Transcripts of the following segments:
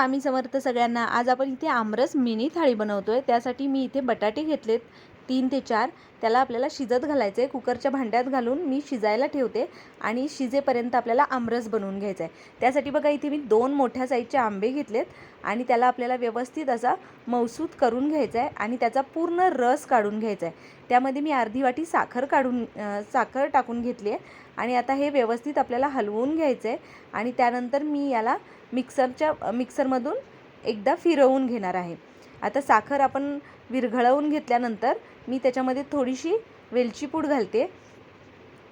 स्वामी समर्थ सगळ्यांना. आज आपण इथे आमरस मिनी थाळी बनवतो आहे त्यासाठी मी इथे बटाटे घेतलेत. तीन ते चार त्याला आपल्याला शिजत घालायचं आहे कुकरच्या भांड्यात घालून मी शिजायला ठेवते आणि शिजेपर्यंत आपल्याला आमरस बनवून घ्यायचा आहे त्यासाठी बघा इथे मी दोन मोठ्या साईजचे आंबे घेतलेत आणि त्याला आपल्याला व्यवस्थित असा मौसूद करून घ्यायचा आहे आणि त्याचा पूर्ण रस काढून घ्यायचा आहे त्यामध्ये मी अर्धी वाटी साखर काढून साखर टाकून घेतली आहे आणि आता हे व्यवस्थित आपल्याला हलवून घ्यायचं आहे आणि त्यानंतर मी याला मिक्सरच्या मिक्सरमधून एकदा फिरवून घेणार आहे. आता साखर आपण विरघळवून घेतल्यानंतर मी त्याच्यामध्ये थोडीशी वेलची पूड घालते.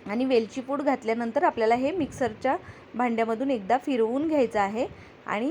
आणि वेलची पूड घातल्यानंतर आपल्याला हे मिक्सरच्या भांड्यामधून एकदा फिरवून घ्यायचं आहे. आणि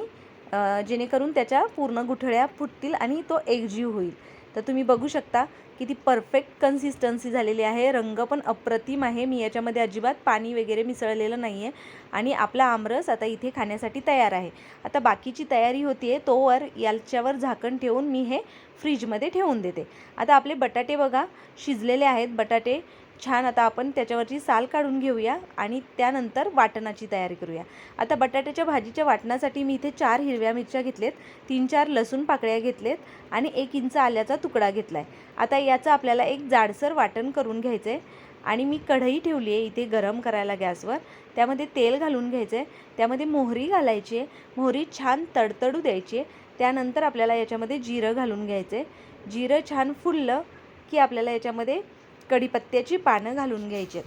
जेणेकरून त्याच्या पूर्ण गुठळ्या फुटतील आणि तो एकजीव होईल. तर तुम्ही बघू शकता किती परफेक्ट कन्सिस्टन्सी झालेली आहे. रंग पण अप्रतिम आहे. मी याच्यामध्ये अजिबात पाणी वगैरे मिसळलेलं नाही आहे आणि आपला आमरस आता इथे खाण्यासाठी तयार आहे. आता बाकीची तयारी होती आहे तोवर याच्यावर झाकण ठेवून मी हे फ्रीजमध्ये ठेवून देते. आता आपले बटाटे बघा शिजलेले आहेत बटाटे. छान आता आपण त्याच्यावरची साल काढून घेऊया आणि त्यानंतर वाटणाची तयारी करूया. आता बटाट्याच्या भाजीच्या वाटणासाठी मी इथे चार हिरव्या मिरच्या घेतलेत तीन चार लसूण पाकळ्या घेतलेत आणि एक इंच आल्याचा तुकडा घेतला आहे आता याचं आपल्याला एक जाडसर वाटण करून घ्यायचं आहे आणि मी कढई ठेवली आहे इथे गरम करायला गॅसवर. त्यामध्ये तेल घालून घ्यायचं आहे त्यामध्ये मोहरी घालायची आहे मोहरी छान तडतडू द्यायची आहे. त्यानंतर आपल्याला याच्यामध्ये जिरं घालून घ्यायचं आहे जिरं छान फुललं की आपल्याला याच्यामध्ये कढीपत्त्याची पानं घालून घ्यायची.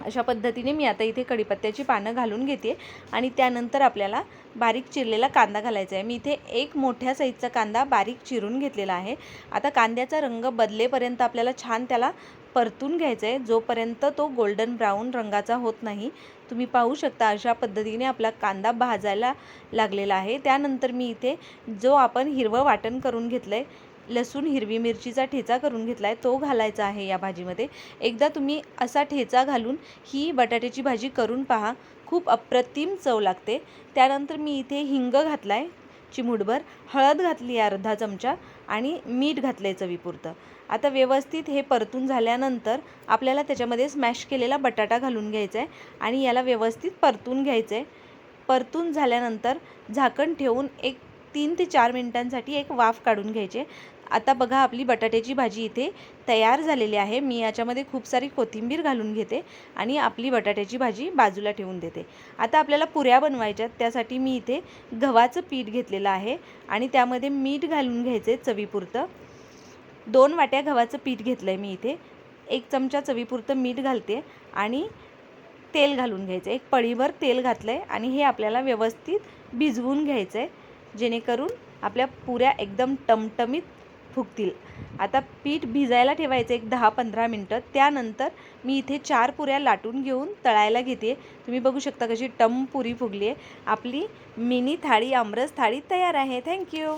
अशा पद्धतीने मी आता इथे कढीपत्त्याची पानं घालून घेते. आणि त्यानंतर आपल्याला बारीक चिरलेला कांदा घालायचा आहे. मी इथे एक मोठ्या साईजचा कांदा बारीक चिरून घेतलेला आहे. आता कांद्याचा रंग बदलेपर्यंत आपल्याला छान त्याला परतून घ्यायचं आहे. जोपर्यंत तो गोल्डन ब्राऊन रंगाचा होत नाही तुम्ही पाहू शकता अशा पद्धतीने आपला कांदा भाजायला लागलेला आहे. त्यानंतर मी इथे जो आपण हिरवं वाटण करून घेतलं आहे लसूण हिरवी मिरचीचा ठेचा करून घेतला आहे तो घालायचा आहे या भाजीमध्ये. एकदा तुम्ही असा ठेचा घालून ही बटाट्याची भाजी करून पहा. खूप अप्रतिम चव लागते. त्यानंतर मी इथे हिंग घातला आहे चिमूटभर हळद घातली आहे अर्धा चमचा आणि मीठ घातलं आहे चवीपुरतं. आता व्यवस्थित हे परतून झाल्यानंतर आपल्याला त्याच्यामध्ये स्मॅश केलेला बटाटा घालून घ्यायचा आहे आणि याला व्यवस्थित परतून घ्यायचं आहे परतून झाल्यानंतर झाकण ठेवून एक तीन ते चार मिनिटांसाठी एक वाफ काढून घ्यायचे. आता बघा आपली बटाट्याची भाजी इथे तयार झालेली आहे. मी याच्यामध्ये खूप सारी कोथिंबीर घालून घेते आणि आपली बटाट्याची भाजी बाजूला ठेवून देते. आता आपल्याला पुऱ्या बनवायच्यात त्यासाठी मी इथे गव्हाचं पीठ घेतलेलं आहे आणि त्यामध्ये मीठ घालून घ्यायचं आहे चवीपुरतं. दोन वाट्या गव्हाचं पीठ घेतलं आहे मी इथे. एक चमचा चवीपुरतं मीठ घालते आणि तेल घालून घ्यायचं. एक पळीभर तेल घातलं आहे आणि हे आपल्याला व्यवस्थित भिजवून घ्यायचं आहे जेणेकरून आपल्या पुऱ्या एकदम टमटमीत फुगतील. आता पीठ भिजायला ठेवायचं एक दहा पंधरा मिनटं. त्यानंतर मी इथे चार पुऱ्या लाटून घेऊन तळायला घेते. तुम्ही बघू शकता कशी टम पुरी फुगली आहे आपली मिनी थाळी आमरस थाळी तयार आहे. थँक्यू